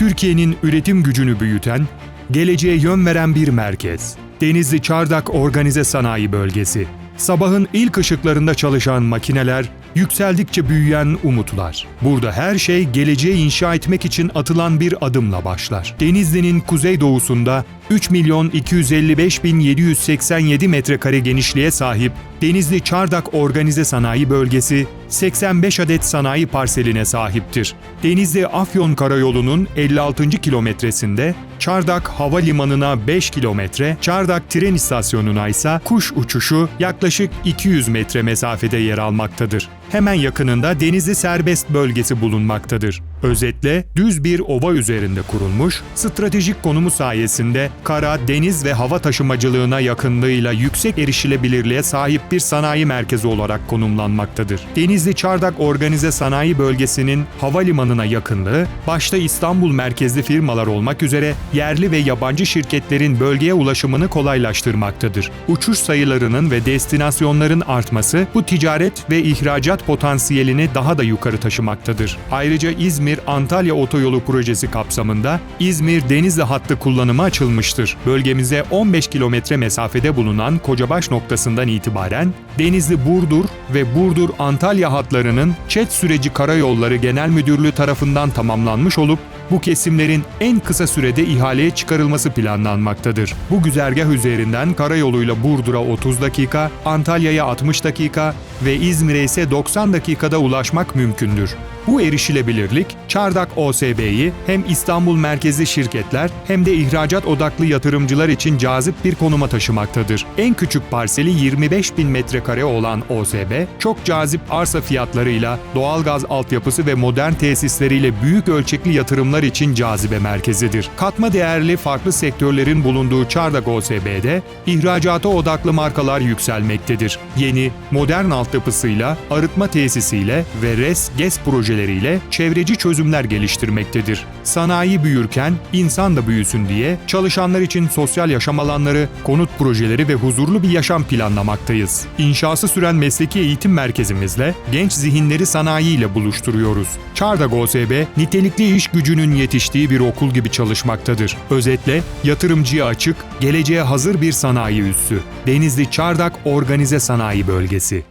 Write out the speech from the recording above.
Türkiye'nin üretim gücünü büyüten, geleceğe yön veren bir merkez. Denizli Çardak Organize Sanayi Bölgesi. Sabahın ilk ışıklarında çalışan makineler, yükseldikçe büyüyen umutlar. Burada her şey geleceği inşa etmek için atılan bir adımla başlar. Denizli'nin kuzeydoğusunda 3 milyon 255 bin 787 metrekare genişliğe sahip Denizli Çardak Organize Sanayi Bölgesi 85 adet sanayi parseline sahiptir. Denizli Afyon Karayolu'nun 56. kilometresinde Çardak Havalimanı'na 5 kilometre, Çardak tren istasyonuna ise kuş uçuşu yaklaşık 200 metre mesafede yer almaktadır. Hemen yakınında Denizli Serbest Bölgesi bulunmaktadır. Özetle düz bir ova üzerinde kurulmuş, stratejik konumu sayesinde kara, deniz ve hava taşımacılığına yakınlığıyla yüksek erişilebilirliğe sahip bir sanayi merkezi olarak konumlanmaktadır. Denizli Çardak Organize Sanayi Bölgesi'nin havalimanına yakınlığı, başta İstanbul merkezli firmalar olmak üzere yerli ve yabancı şirketlerin bölgeye ulaşımını kolaylaştırmaktadır. Uçuş sayılarının ve destinasyonların artması bu ticaret ve ihracat potansiyelini daha da yukarı taşımaktadır. Ayrıca İzmir-Antalya Otoyolu projesi kapsamında İzmir-Denizli hattı kullanıma açılmıştır. Bölgemize 15 kilometre mesafede bulunan Kocabaş noktasından itibaren Denizli-Burdur ve Burdur-Antalya hatlarının ÇED süreci Karayolları Genel Müdürlüğü tarafından tamamlanmış olup bu kesimlerin en kısa sürede ihaleye çıkarılması planlanmaktadır. Bu güzergah üzerinden karayoluyla Burdur'a 30 dakika, Antalya'ya 60 dakika ve İzmir'e ise 90 dakikada ulaşmak mümkündür. Bu erişilebilirlik Çardak OSB'yi hem İstanbul merkezli şirketler hem de ihracat odaklı yatırımcılar için cazip bir konuma taşımaktadır. En küçük parseli 25 bin metrekare olan OSB, çok cazip arsa fiyatlarıyla, doğalgaz altyapısı ve modern tesisleriyle büyük ölçekli yatırımlar için cazibe merkezidir. Katma değerli farklı sektörlerin bulunduğu Çardak OSB'de ihracata odaklı markalar yükselmektedir. Yeni, modern altyapısıyla, arıtma tesisiyle ve RES, GES projeleriyle çevreci çözümler geliştirmektedir. Sanayi büyürken insan da büyüsün diye çalışanlar için sosyal yaşam alanları, konut projeleri ve huzurlu bir yaşam planlamaktayız. İnşası süren mesleki eğitim merkezimizle genç zihinleri sanayiyle buluşturuyoruz. Çardak OSB, nitelikli iş gücünün yetiştiği bir okul gibi çalışmaktadır. Özetle, yatırımcıya açık, geleceğe hazır bir sanayi üssü. Denizli Çardak Organize Sanayi Bölgesi.